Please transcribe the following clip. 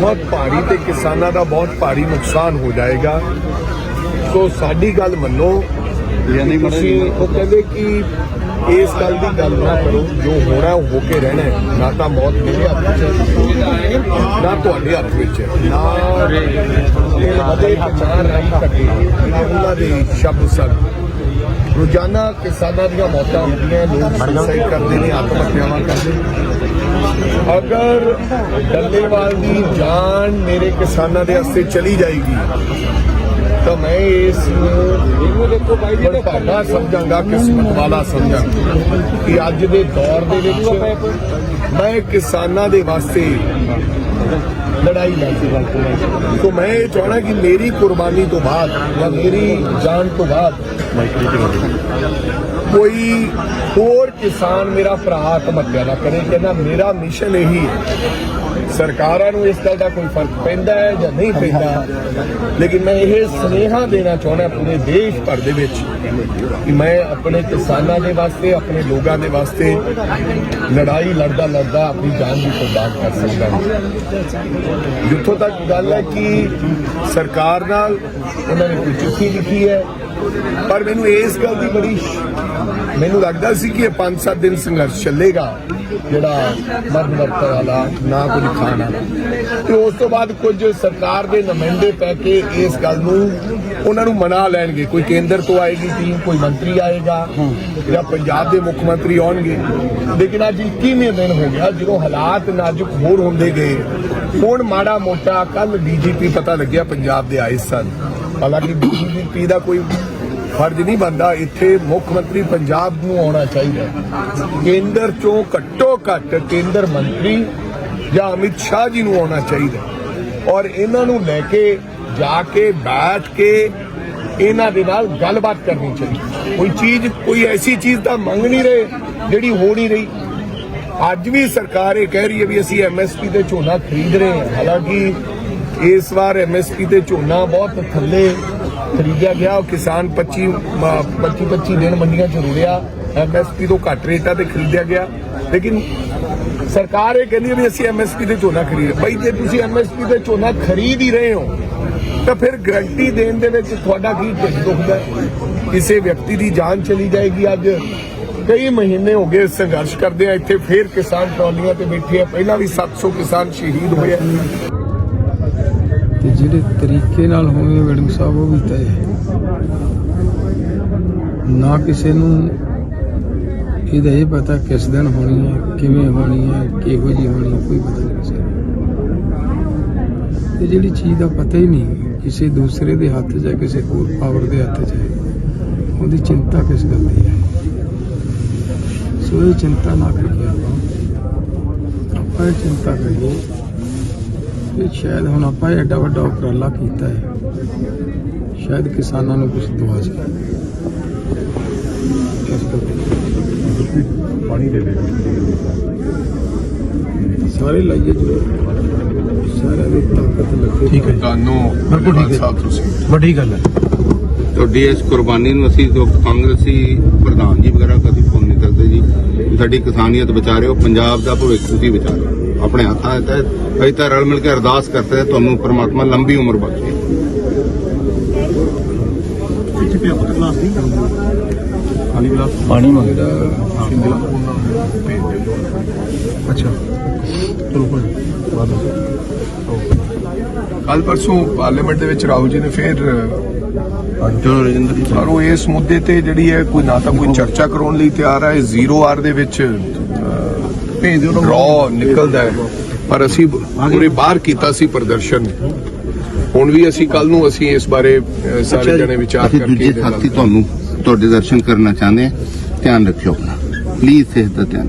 ਬਹੁਤ ਭਾਰੀ ਤੇ ਕਿਸਾਨਾਂ ਦਾ ਬਹੁਤ ਭਾਰੀ ਨੁਕਸਾਨ ਹੋ ਜਾਏਗਾ। ਸੋ ਸਾਡੀ ਗੱਲ ਮੰਨੋ ਕਿ ਤੁਸੀਂ ਉਹ ਕਹਿੰਦੇ ਕਿ ਇਸ ਗੱਲ ਦੀ ਗੱਲ ਨਾ ਕਰੋ ਜੋ ਹੋਣਾ ਉਹ ਹੋ ਕੇ ਰਹਿਣਾ। ਨਾ ਤਾਂ ਮੌਤ ਮੇਰੇ ਹੱਥ ਵਿੱਚ ਹੈ ਨਾ ਤੁਹਾਡੇ ਹੱਥ ਵਿੱਚ ਹੈ ਨਾ ਪਛਾਣ ਰਹੀ ਕੱਟੇ ਇਹ ਉਹਨਾਂ ਦੇ ਸ਼ਬਦ ਸਨ। ਰੋਜ਼ਾਨਾ ਕਿਸਾਨਾਂ ਦੀਆਂ ਮੌਤਾਂ ਹੁੰਦੀਆਂ, ਲੋਕ ਸੁਸਾਈਡ ਕਰਦੇ ਨੇ ਆਤਮ ਹੱਤਿਆਵਾਂ ਕਰਦੇ ਨੇ। ਅਗਰ ਡੱਲੇਵਾਲ ਦੀ ਜਾਨ ਮੇਰੇ ਕਿਸਾਨਾਂ ਦੇ ਵਾਸਤੇ ਚਲੀ ਜਾਏਗੀ, ਤਾਂ ਮੈਂ ਇਸ ਨੂੰ ਦੇਖੋ ਬਾਈ ਜੀ ਭਾਗਾ ਸਮਝਾਂਗਾ, ਕਿਸਮਤ ਵਾਲਾ ਸਮਝਾਂਗਾ ਕਿ ਅੱਜ ਦੇ ਦੌਰ ਦੇ ਵਿੱਚ ਮੈਂ ਕਿਸਾਨਾਂ ਦੇ ਵਾਸਤੇ ਲੜਾਈ ਲੜਦੀ ਸੋ ਮੈਂ ਇਹ ਚਾਹਣਾ ਕਿ ਮੇਰੀ ਕੁਰਬਾਨੀ ਤੋਂ ਬਾਅਦ ਜਾਂ ਮੇਰੀ ਜਾਨ ਤੋਂ ਬਾਅਦ ਕੋਈ ਹੋਰ ਕਿਸਾਨ ਮੇਰਾ ਭਰਾ ਆਤਮ ਨਾ ਕਰੇ, ਕਹਿੰਦਾ ਮੇਰਾ ਮਿਸ਼ਨ ਇਹੀ ਹੈ। ਸਰਕਾਰਾਂ ਨੂੰ ਇਸ ਗੱਲ ਦਾ ਕੋਈ ਫ਼ਰਕ ਪੈਂਦਾ ਹੈ ਜਾਂ ਨਹੀਂ ਪੈਂਦਾ? ਲੇਕਿਨ ਮੈਂ ਇਹ ਸੁਨੇਹਾ ਦੇਣਾ ਚਾਹੁੰਦਾ ਪੂਰੇ ਦੇਸ਼ ਭਰ ਦੇ ਵਿੱਚ ਕਿ ਮੈਂ ਆਪਣੇ ਕਿਸਾਨਾਂ ਦੇ ਵਾਸਤੇ, ਆਪਣੇ ਲੋਕਾਂ ਦੇ ਵਾਸਤੇ ਲੜਾਈ ਲੜਦਾ ਲੜਦਾ ਆਪਣੀ ਜਾਨ ਦੀ ਕੁਰਬਾਨ ਕਰ ਸਕਦਾ ਹਾਂ। ਜਿੱਥੋਂ ਤੱਕ ਗੱਲ ਹੈ ਕਿ ਸਰਕਾਰ ਨਾਲ ਉਹਨਾਂ ਨੇ ਕੋਈ ਚਿੱਠੀ ਲਿਖੀ ਹੈ ਪਰ ਮੈਨੂੰ ਇਸ ਗੱਲ ਦੀ ਬੜੀ ਮੈਨੂੰ ਲੱਗਦਾ ਸੀ ਕਿ ਇਹ 5-7 ਦਿਨ ਸੰਘਰਸ਼ ਚੱਲੇਗਾ, ਜਿਹੜਾ ਮਰਦ ਵਰਤ ਵਾਲਾ, ਨਾ ਕੁਝ ਖਾਣ ਵਾਲਾ। ਤੇ ਉਸ ਤੋਂ ਬਾਅਦ ਕੁਝ ਸਰਕਾਰ ਦੇ ਨੁਮਾਇੰਦੇ ਪੈ ਕੇ ਇਸ ਗੱਲ ਨੂੰ ਉਹਨਾਂ ਨੂੰ ਮਨਾ ਲੈਣਗੇ। ਕੋਈ ਕੇਂਦਰ ਤੋਂ ਆਏਗੀ ਟੀਮ ਕੋਈ ਮੰਤਰੀ ਆਏਗਾ ਜਾਂ ਪੰਜਾਬ ਦੇ ਮੁੱਖ ਮੰਤਰੀ ਆਉਣਗੇ। ਲੇਕਿਨ ਅੱਜ 21ਵੇਂ ਦਿਨ ਹੋ ਗਿਆ, ਜਦੋਂ ਹਾਲਾਤ ਨਾਜ਼ੁਕ ਹੋਰ ਹੁੰਦੇ ਗਏ। ਹੁਣ ਮਾੜਾ ਮੋਟਾ ਕੱਲ ਡੀਜੀਪੀ ਪਤਾ ਲੱਗਿਆ ਪੰਜਾਬ ਦੇ ਆਏ ਸਨ। ਹਾਲਾਂਕਿ ਡੀਜੀਪੀ ਦਾ ਕੋਈ ਫਰਜ਼ ਨਹੀਂ ਬਣਦਾ, ਇੱਥੇ ਮੁੱਖ ਮੰਤਰੀ ਪੰਜਾਬ ਨੂੰ ਆਉਣਾ ਚਾਹੀਦਾ ਕੇਂਦਰ ਚੋਂ ਘੱਟੋ ਘੱਟ ਕੇਂਦਰ ਮੰਤਰੀ ਜਾਂ ਅਮਿਤ ਸ਼ਾਹ ਜੀ ਨੂੰ ਆਉਣਾ ਚਾਹੀਦਾ ਔਰ ਇਹਨਾਂ ਨੂੰ ਲੈ ਕੇ ਜਾ ਕੇ, ਬੈਠ ਕੇ ਇਹਨਾਂ ਦੇ ਨਾਲ ਗੱਲਬਾਤ ਕਰਨੀ ਚਾਹੀਦੀ ਕੋਈ ਚੀਜ਼, ਕੋਈ ਐਸੀ ਚੀਜ਼ ਦਾ ਮੰਗ ਨਹੀਂ ਰਹੇ ਜਿਹੜੀ ਹੋ ਨਹੀਂ ਰਹੀ। ਅੱਜ ਵੀ ਸਰਕਾਰ ਇਹ ਕਹਿ ਰਹੀ ਹੈ ਵੀ ਅਸੀਂ ਐਮਐਸਪੀ ਤੇ ਝੋਨਾ ਖਰੀਦ ਰਹੇ ਹਾਂ। ਹਾਲਾਂਕਿ ਇਸ ਵਾਰ ਐਮਐਸਪੀ ਤੇ ਝੋਨਾ ਬਹੁਤ ਥੱਲੇ ਖਰੀਦਿਆ ਗਿਆ। ਉਹ ਕਿਸਾਨ 25 25 25 ਦਿਨ ਮੰਡੀਆਂ 'ਚ ਰੁੜਿਆ। ਐਮਐਸਪੀ ਤੋਂ ਘੱਟ ਰੇਟਾਂ ਤੇ ਖਰੀਦਿਆ ਗਿਆ। ਲੇਕਿਨ ਸਰਕਾਰ ਇਹ ਕਹਿੰਦੀ ਹੈ ਵੀ ਅਸੀਂ ਐਮਐਸਪੀ ਤੇ ਝੋਨਾ ਖਰੀਦ ਬਈ ਜੇ ਤੁਸੀਂ ਐਮਐਸਪੀ ਤੇ ਝੋਨਾ ਖਰੀਦ ਹੀ ਰਹੇ ਹੋ, ਤਾਂ ਫਿਰ ਗਰੰਟੀ ਦੇਣ ਦੇ ਵਿੱਚ ਤੁਹਾਡਾ ਕੀ ਢਿੱਡ ਦੁਖਦਾ ਕਿਸੇ ਵਿਅਕਤੀ ਦੀ ਜਾਨ ਚਲੀ ਜਾਏਗੀ ਅੱਜ। ਕਈ ਮਹੀਨੇ ਹੋ ਗਏ ਸੰਘਰਸ਼ ਕਰਦੇ ਆ, ਇੱਥੇ ਫੇਰ ਕਿਸਾਨ ਟਰਾਲੀਆਂ ਤੇ ਬੈਠੇ ਆ, ਪਹਿਲਾਂ ਵੀ 700 ਕਿਸਾਨ ਸ਼ਹੀਦ ਹੋਏ ਆ। ਤੇ ਜਿਹੜੇ ਤਰੀਕੇ ਨਾਲ ਹੋਵੇ ਮੈਡਮ ਸਾਹਿਬ, ਉਹ ਵੀ ਤੈਅ ਨਾ ਕਿਸੇ ਨੂੰ ਇਹਦਾ ਇਹ ਪਤਾ ਕਿਸ ਦਿਨ ਹੋਣੀ ਹੈ, ਕਿਵੇਂ ਹੋਣੀ ਹੈ, ਕਿਹੋ ਜੀ ਹੋਣੀ ਹੈ, ਕੋਈ ਪਤਾ ਨਹੀਂ ਕਿਸੇ ਨੂੰ ਤੇ ਜਿਹੜੀ ਚੀਜ਼ ਦਾ ਪਤਾ ਹੀ ਨਹੀਂ, ਕਿਸੇ ਦੂਸਰੇ ਦੇ ਹੱਥ 'ਚ ਕਿਸੇ ਹੋਰ ਪਾਵਰ ਦੇ ਹੱਥ 'ਚ ਹੈ, ਉਹਦੀ ਚਿੰਤਾ ਕਿਸ ਗੱਲ ਦੀ ਹੈ? ਸੋ ਇਹ ਚਿੰਤਾ ਨਾ ਕਰੀਏ ਆਪਾਂ ਆਪਾਂ ਇਹ ਚਿੰਤਾ ਕਰੀਏ ਕਿ ਸ਼ਾਇਦ ਹੁਣ ਆਪਾਂ ਇਹ ਐਡਾ ਵੱਡਾ ਉਪਰਾਲਾ ਕੀਤਾ ਹੈ। ਸ਼ਾਇਦ ਕਿਸਾਨਾਂ ਨੂੰ ਕੁਝ ਦਵਾ ਸਕੇ। ਇਸ ਕਰਕੇ ਪਾਣੀ ਦੇ ਦੇ। ਸਾਰੇ ਲਾਈਏ ਜੋ। ਸਾਰਿਆਂ ਦੀ ਤਾਕਤ ਲੱਗੇ। ਠੀਕ ਹੈ। ਤੁਹਾਨੂੰ ਬਿਲਕੁਲ ਠੀਕ ਹੈ। ਤੁਸੀਂ। ਵੱਡੀ ਗੱਲ ਹੈ। ਤੁਹਾਡੀ ਇਸ ਕੁਰਬਾਨੀ ਨੂੰ ਅਸੀਂ ਜੋ ਕਾਂਗਰਸੀ ਪ੍ਰਧਾਨ ਜੀ ਵਗੈਰਾ ਕਦੀ ਫੋਨ ਨਹੀਂ ਕਰਦੇ ਜੀ। ਸਾਡੀ ਕਿਸਾਨੀਅਤ ਬਚਾ ਰਹੇ ਹੋ ਪੰਜਾਬ ਦਾ ਭਵਿੱਖ ਤੁਸੀਂ ਬਚਾ ਰਹੇ ਹੋ ਆਪਣੇ ਹੱਥਾਂ 'ਚ ਹੈ ਅਸੀਂ ਤਾਂ ਰਲ ਮਿਲ ਕੇ ਅਰਦਾਸ ਕਰਦੇ ਹਾਂ ਤੁਹਾਨੂੰ ਪ੍ਰਮਾਤਮਾ ਲੰਬੀ ਉਮਰ ਬਖਸ਼ੇ। ਪਾਣੀ ਮੰਗਦਾ। ਅੱਛਾ। ਚਲੋ ਭਾਈ ਬਾਅਦ ਕੱਲ ਪਰਸੋਂ ਪਾਰਲੀਮੈਂਟ ਦੇ ਵਿੱਚ ਰਾਹੁਲ ਜੀ ਨੇ ਫਿਰ ਚਲੋ ਰਜਿੰਦਰ ਜੀ। ਪਰ ਉਹ ਇਸ ਮੁੱਦੇ ਤੇ ਜਿਹੜੀ ਹੈ ਕੋਈ ਨਾ ਤਾਂ ਕੋਈ ਚਰਚਾ ਕਰਾਉਣ ਲਈ ਤਿਆਰ ਹੈ ਜ਼ੀਰੋ ਆਰ ਦੇ ਵਿੱਚ ਭੇਜ ਦਿਓ ਰॉ ਨਿਕਲਦਾ ਹੈ। ਪਰ ਅਸੀਂ ਪੂਰੇ ਬਾਹਰ ਕੀਤਾ ਸੀ ਪ੍ਰਦਰਸ਼ਨ। ਹੁਣ ਵੀ ਅਸੀਂ ਕੱਲ ਨੂੰ ਅਸੀਂ ਇਸ ਬਾਰੇ ਸਾਰੇ ਜਣੇ ਵਿਚਾਰ ਕਰਕੇ ਦੂਜੇ ਸਾਥੀ ਤੁਹਾਨੂੰ ਤੁਹਾਡੇ ਦਰਸ਼ਨ ਕਰਨਾ ਚਾਹੁੰਦੇ ਹਾਂ। ਧਿਆਨ ਰੱਖਿਓ ਆਪਣਾ। ਪਲੀਜ਼ ਸਿਹਤ ਦਾ ਧਿਆਨ